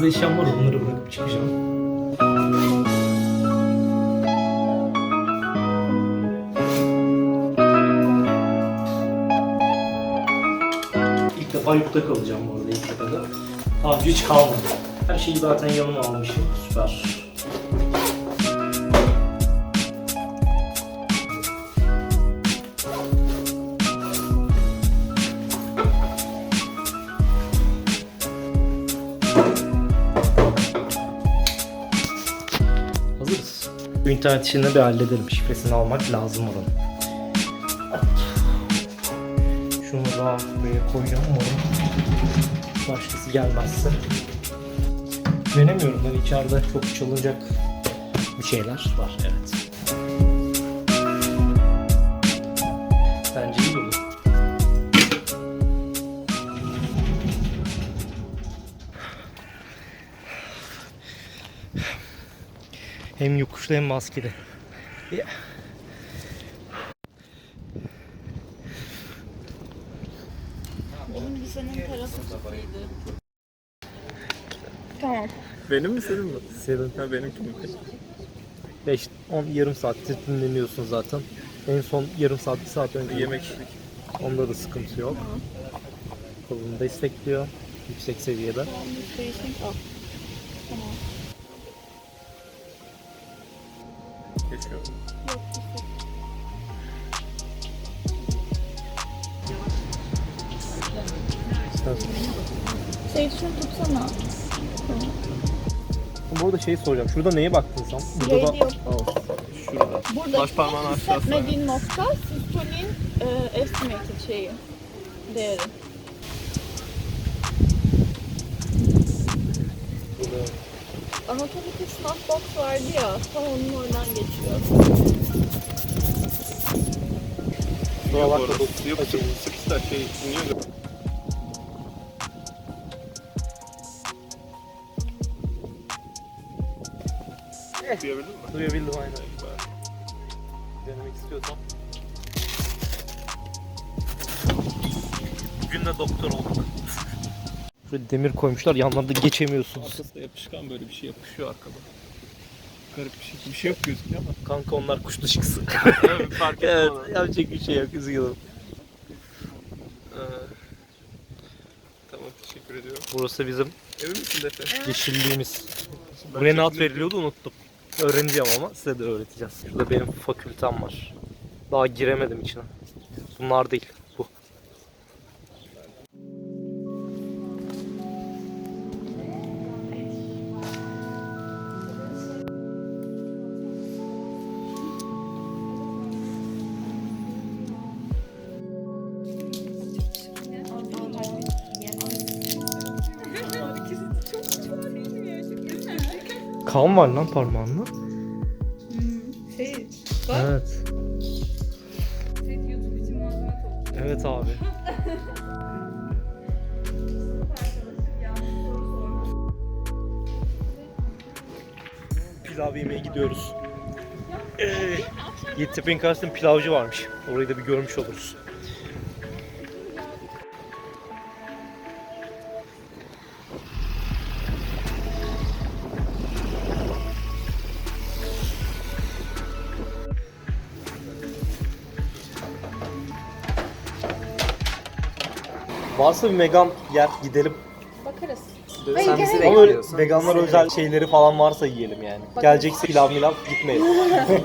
fazla eşyam var onları bırakıp çıkacağım. İlk defa yurtta kalacağım bu arada ilk defa. Daha önce hiç kalmadım. Her şeyi zaten yanıma almışım. Süper. Hazırız. Bu internet işini bir halledelim. Şifresini almak lazım onun. Şunu da buraya koyacağım umarım. Başkası gelmezse. Denemiyorum ben içeride çok çalınacak bir şeyler var evet. Hem yokuşlu hem maskeli. Ya. Benim bir senin çok iyiydi. Tamam. Benim mi senin mi? Senin. Ha benimki mi? 5 10 yarım saattir dinleniyorsun zaten. En son yarım saat bir saat önce Yemek Onda da sıkıntı yok. Kolunu destekliyor yüksek seviyede. Tamam, bir değişik al. Tamam. geçiyor. Yok, şey. Şey şunu tutsana. Bu arada şey soracağım. Şurada neye baktın sen? Burada da Radio. Şurada. Burada Baş parmağını aşağı hissetmediğin nokta sistolin e, estimated şeyi. Değeri. Anatomik snuff box vardı ya, tam onun oradan geçiyor. Kusura bakma, Yok sık, sık da şey iniyor da. Duyabildin mi? Duyabildim aynen. Denemek istiyorsan. Bugün de doktor olduk. Şuraya demir koymuşlar yanlarında geçemiyorsunuz. Arkası da yapışkan böyle bir şey yapışıyor arkada. Garip bir şey. Bir şey yok gözüküyor ama. Kanka onlar kuş dışkısı. Evet, fark ettim evet yapacak bir şey yok üzgünüm. Ee, Tamam teşekkür ediyorum. Burası bizim Emin misin Defe? yeşilliğimiz. Ben Buraya ne ad veriliyordu unuttum. Öğreneceğim ama size de öğreteceğiz. Şurada benim fakültem var. Daha giremedim içine. Bunlar değil. Kan var lan parmağında. Şey, Evet. Evet abi. Pilav yemeye gidiyoruz. Ee, Yeditepe'nin karşısında pilavcı varmış. Orayı da bir görmüş oluruz. Varsa bir vegan yer gidelim. bakarız. Sen bizi Ama öyle bekliyorsun. veganlar özel şeyleri falan varsa yiyelim yani. Gelecekse pilav milav gitmeyelim.